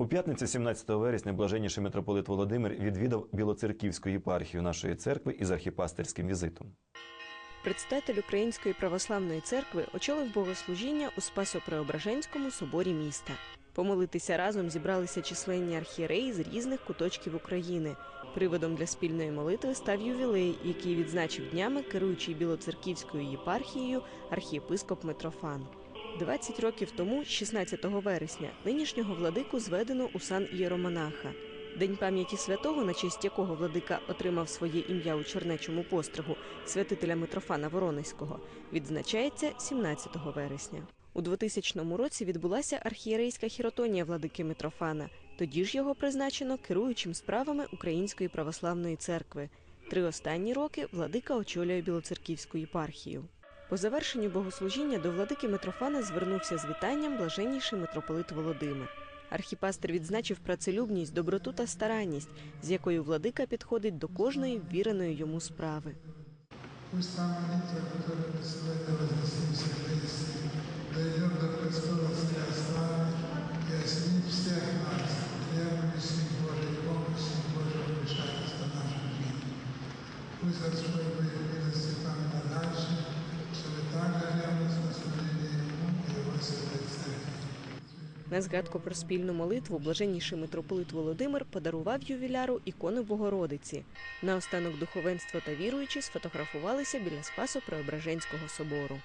У п'ятницю 17 вересня блаженніший митрополит Володимир відвідав Білоцерківську єпархію нашої церкви із архіпастерським візитом. Предстатель Української православної церкви очолив богослужіння у Спасо-Преображенському соборі міста. Помолитися разом зібралися численні архієреї з різних куточків України. Приводом для спільної молитви став ювілей, який відзначив днями керуючий Білоцерківською єпархією архієпископ Митрофан. 20 років тому, 16 вересня, нинішнього владику зведено у сан ієромонаха. День пам'яті святого, на честь якого владика отримав своє ім'я у Чернечому постригу святителя Митрофана Воронезького, відзначається 17 вересня. У 2000 році відбулася архієрейська хіротонія владики Митрофана. Тоді ж його призначено керуючим справами Української православної церкви. Три останні роки владика очолює Білоцерківську єпархію. По завершенню богослужіння до владики Митрофана звернувся з вітанням блаженніший митрополит Володимир. Архіпастер відзначив працелюбність, доброту та старанність, з якою владика підходить до кожної ввіреної йому справи. Пусть та молитва, Господь На згадку про спільну молитву блаженніший митрополит Володимир подарував ювіляру ікону Богородиці. Наостанок духовенство та віруючі сфотографувалися біля Спасо Преображенського собору.